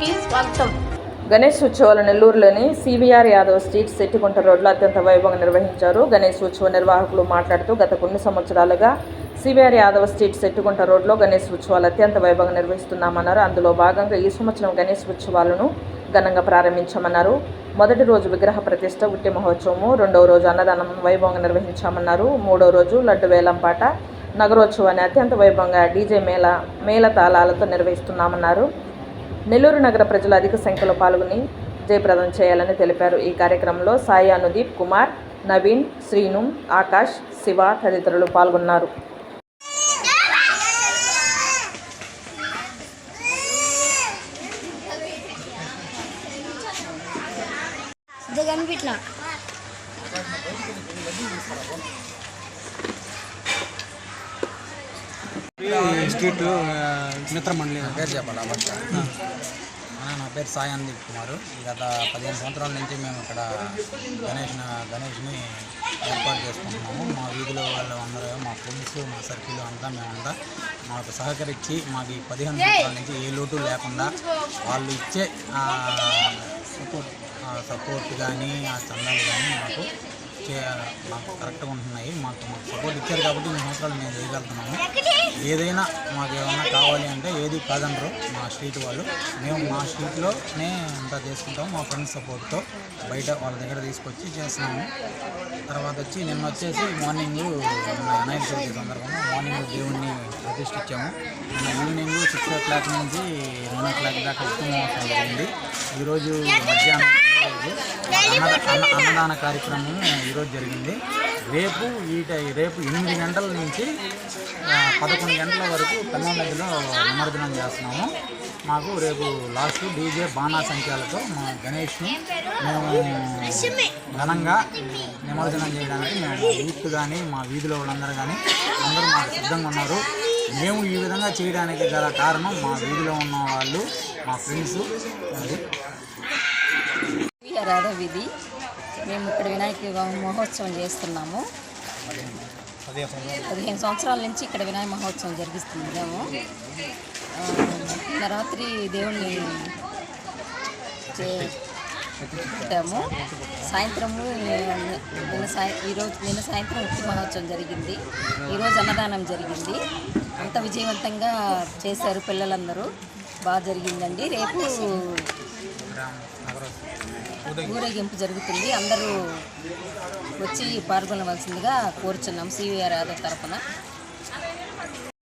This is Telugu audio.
కి స్వాగతం. గణేష్ ఉత్సవాలు నెల్లూరులోని సివిఆర్ యాదవ్ స్ట్రీట్ సెట్టికుంట రోడ్లో అత్యంత వైభవంగా నిర్వహించారు. గణేష్ ఉత్సవ నిర్వాహకులు మాట్లాడుతూ గత కొన్ని సంవత్సరాలుగా సివిఆర్ యాదవ్ స్ట్రీట్ సెట్టుకుంట రోడ్లో గణేష్ ఉత్సవాలు అత్యంత వైభవంగా నిర్వహిస్తున్నామన్నారు. అందులో భాగంగా ఈ సంవత్సరం గణేష్ ఉత్సవాలను ఘనంగా ప్రారంభించామన్నారు. మొదటి రోజు విగ్రహ ప్రతిష్ట ఉట్టి మహోత్సవము రెండవ రోజు అన్నదానం వైభవంగా నిర్వహించామన్నారు. మూడో రోజు లడ్డు వేలంపాట నగరోత్సవాన్ని అత్యంత వైభవంగా డీజే మేళ మేళ తాళాలతో నిర్వహిస్తున్నామన్నారు. నెల్లూరు నగర ప్రజలు అధిక సంఖ్యలో పాల్గొని జయప్రదం చేయాలని తెలిపారు. ఈ కార్యక్రమంలో సాయి అనుదీప్ కుమార్ నవీన్ శ్రీను ఆకాష్ శివ తదితరులు పాల్గొన్నారు. ఇది స్ట్రీట్ మిత్ర మండలి పేరు చెప్పాలా ఆ, నా పేరు సాయి అందీప్ కుమార్. గత పదిహేను సంవత్సరాల నుంచి మేము ఇక్కడ గణేష్ గణేష్ని ఏర్పాటు చేసుకుంటున్నాము. మా వీధిలో వాళ్ళు అందరూ మా ఫ్రెండ్స్ మా సర్కిల్ అంతా మేమంతా మాకు సహకరించి మాకు ఈ పదిహేను సంవత్సరాల నుంచి ఏ లోటు లేకుండా వాళ్ళు ఇచ్చే సపోర్ట్ సపోర్ట్ కానీ ఆ చందాలు కానీ మాకు చే- మాకు కరెక్ట్గా ఉంటున్నాయి మాకు మాకు సపోర్ట్ ఇచ్చారు కాబట్టి ఈ సంవత్సరాలు మేము చేయగలుగుతున్నాము. ఏదైనా మాకు ఏమైనా కావాలి అంటే ఏది కాదనరు మా స్ట్రీట్ వాళ్ళు. మేము మా స్ట్రీట్లోనే అంతా చేసుకుంటాము మా ఫ్రెండ్స్ సపోర్ట్తో బయట వాళ్ళ దగ్గర తీసుకొచ్చి చేస్తున్నాము. తర్వాత వచ్చి నిన్న వచ్చేసి మార్నింగ్ వినాయక చవితి సందర్భంగా మార్నింగ్ దేవుణ్ణి ప్రతిష్ఠించాము. నిన్న ఈవినింగ్ సిక్స్ ఓ క్లాక్ నుంచి నైన్ ఓ క్లాక్ దాకా ఉత్తమ మహోత్సవం జరిగింది. ఈరోజు మధ్యాహ్నం అన్నదాన కార్యక్రమం ఈరోజు జరిగింది. రేపు ఈ టై- రేపు ఎనిమిది గంటల నుంచి పదకొండు గంటల వరకు కన్నం నదిలో నిమజ్జనం చేస్తున్నాము. మాకు రేపు లాస్ట్ డీజే బాణా సంఖ్యలతో మా గణేష్ని మేము ఘనంగా నిమజ్జనం చేయడానికి మేము యూత్ కానీ మా వీధిలో వాళ్ళందరూ కానీ అందరూ మాకు సిద్ధంగా ఉన్నారు. మేము ఈ విధంగా చేయడానికి గల కారణం మా వీధిలో ఉన్న వాళ్ళు మా ఫ్రెండ్స్. అది రాధా విధి. మేము ఇక్కడ వినాయక మహోత్సవం చేస్తున్నాము. పదిహేను సంవత్సరాల నుంచి ఇక్కడ వినాయక మహోత్సవం జరిగిస్తున్నాము ఆ, రాత్రి దేవుణ్ణి పెట్టాము. సాయంత్రము నిన్న సాయ ఈరోజు నిన్న సాయంత్రం ఉత్తి మహోత్సవం జరిగింది. ఈరోజు అన్నదానం జరిగింది. అంత విజయవంతంగా చేశారు పిల్లలందరూ. బాగా జరిగిందండి. రేపు ఊరేగింపు జరుగుతుంది. అందరూ వచ్చి పాల్గొనవలసిందిగా కోరుచున్నాం. సివిఆర్ యాదవ్ తరఫున